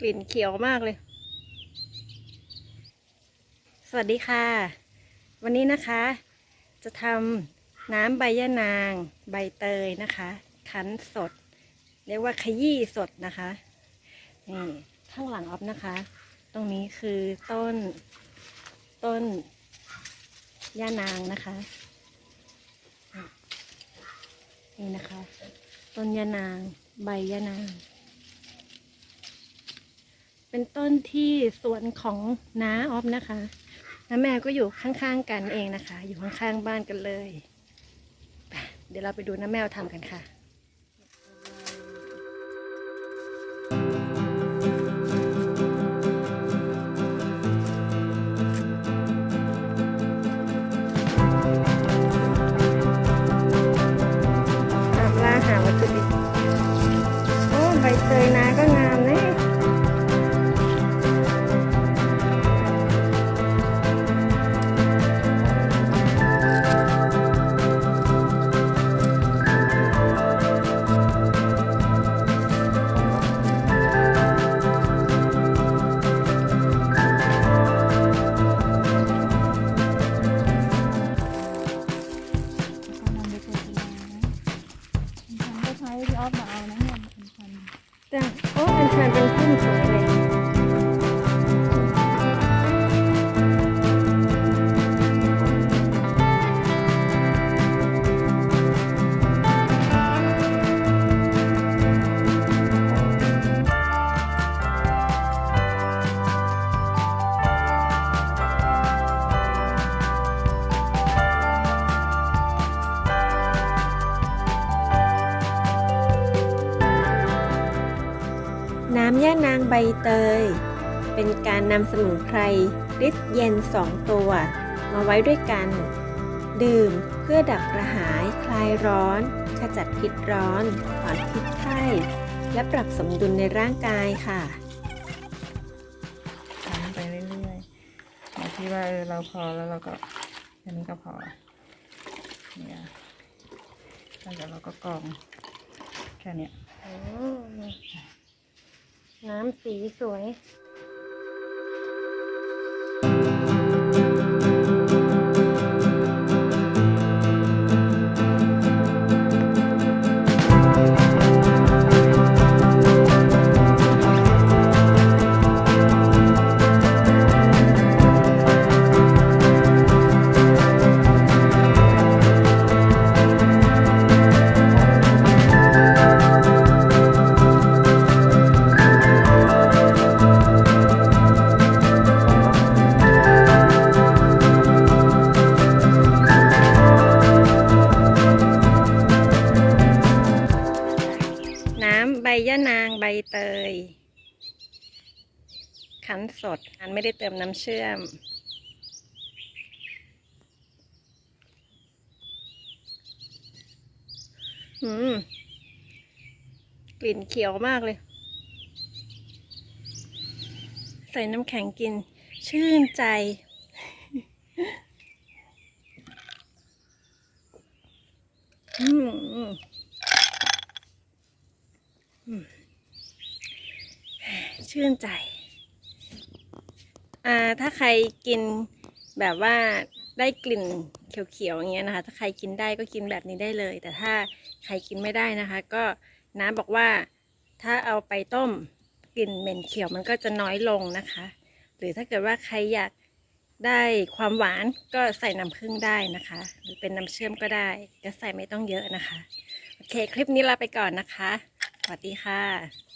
กลิ่นเขียวมากเลย สวัสดีค่ะ วันนี้นะคะ จะทำน้ำใบยะนาง ใบเตยนะคะ คั้นสด เรียกว่าขยี้สดนะคะนี่ข้างหลังออฟนะคะ ตรงนี้คือต้น ต้นย่านางนะคะ นี่นะคะ ต้นยะนาง ใบยะนางเป็นต้นที่สวนของน้าออฟนะคะน้าแม่ก็อยู่ข้างๆกันเองนะคะ อยู่ข้างๆบ้านกันเลย เดี๋ยวเราไปดูน้าแมวทำกันค่ะ จ้ะโอ้เป็นชันเป็นพุ่มสวยเลย ย่านางใบเตย เป็นการนำสมุนไพรฤทธิ์เย็นสองตัว มาไว้ด้วยกัน ดื่มเพื่อดับกระหาย คลายร้อน ขจัดพิษร้อนถอนพิษไข้ และปรับสมดุลในร่างกายค่ะทำไปเรื่อยๆเราที่ว่าเออเราพอแล้วเราก็แค่นี้ก็พอเนี่ยแล้วเดี๋ยวเราก็กรองแค่เนี้ย น้ำสีสวย ยะนางใบเตยคั้นสดอันไม่ได้เติมน้ำเชื่อม อืม กลิ่นเขียวมากเลย ใส่น้ำแข็งกิน ชื่นใจอืม ชื่นใจ อ่า ถ้าใครกินแบบว่าได้กลิ่นเขียวๆอย่างเงี้ยนะคะ ถ้าใครกินได้ก็กินแบบนี้ได้เลย แต่ถ้าใครกินไม่ได้นะคะ ก็น้าบอกว่าถ้าเอาไปต้มกลิ่นเหม็นเขียวมันก็จะน้อยลงนะคะ หรือถ้าเกิดว่าใครอยากได้ความหวานก็ใส่น้ำผึ้งได้นะคะ หรือเป็นน้ำเชื่อมก็ได้ ก็ใส่ไม่ต้องเยอะนะคะ โอเค คลิปนี้ลาไปก่อนนะคะ สวัสดีค่ะ